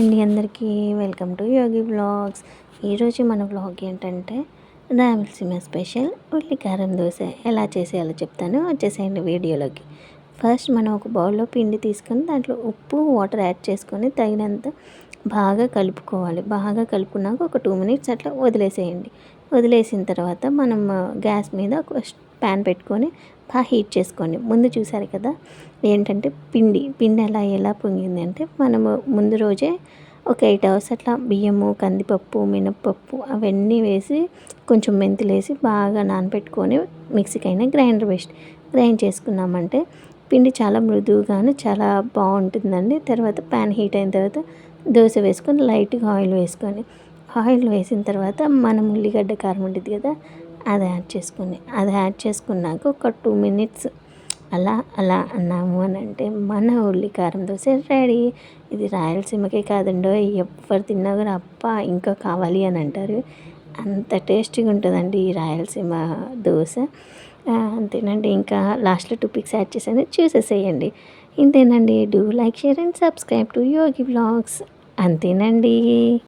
అండి అందరికీ welcome to Yogi vlogs. ఈరోజు మన వ్లాగ్ ఏంటంటే రాయలసీమ స్పెషల్ ఉల్లికారం దోశ. ఎలా చేసేయాలో చెప్తాను. వచ్చేసేయండి వీడియోలోకి. ఫస్ట్ మనం ఒక బౌల్లో పిండి తీసుకొని దాంట్లో ఉప్పు వాటర్ యాడ్ చేసుకొని తగినంత బాగా కలుపుకోవాలి. బాగా కలుపుకున్నాక ఒక టూ మినిట్స్ అట్లా వదిలేసేయండి. వదిలేసిన తర్వాత మనం గ్యాస్ మీద ఒక ప్యాన్ పెట్టుకొని బాగా హీట్ చేసుకోండి. ముందు చూసారు కదా ఏంటంటే పిండి పిండి ఎలా ఎలా పొంగింది అంటే మనము ముందు రోజే ఒక ఎయిట్ అవర్స్ అట్లా బియ్యము కందిపప్పు మినప్పప్పు అవన్నీ వేసి కొంచెం మెంతులు వేసి బాగా నానబెట్టుకొని మిక్సీకైనా గ్రైండర్ వేసి గ్రైండ్ చేసుకున్నామంటే పిండి చాలా మృదువుగాను చాలా బాగుంటుందండి. తర్వాత ప్యాన్ హీట్ అయిన తర్వాత దోశ వేసుకొని లైట్గా ఆయిల్ వేసుకొని ఆయిల్ వేసిన తర్వాత మనం ఉల్లిగడ్డ కారం ఉంటుంది కదా అది యాడ్ చేసుకుని అది యాడ్ చేసుకున్నాక ఒక టూ మినిట్స్ అలా అలా అన్నాము అని అంటే మన ఉల్లి కారం దోశ రెడీ. ఇది రాయలసీమకే కాదండో ఎవరు తిన్నా కూడా అప్ప ఇంకా కావాలి అని అంటారు. అంత టేస్టీగా ఉంటుందండి ఈ రాయలసీమ దోశ. అంతేనండి. ఇంకా లాస్ట్లో టూ పిక్స్ యాడ్ చేసాను చూసేసేయండి. ఇంతేనండి. Do like share and subscribe to Yogi blogs అంతేనండి.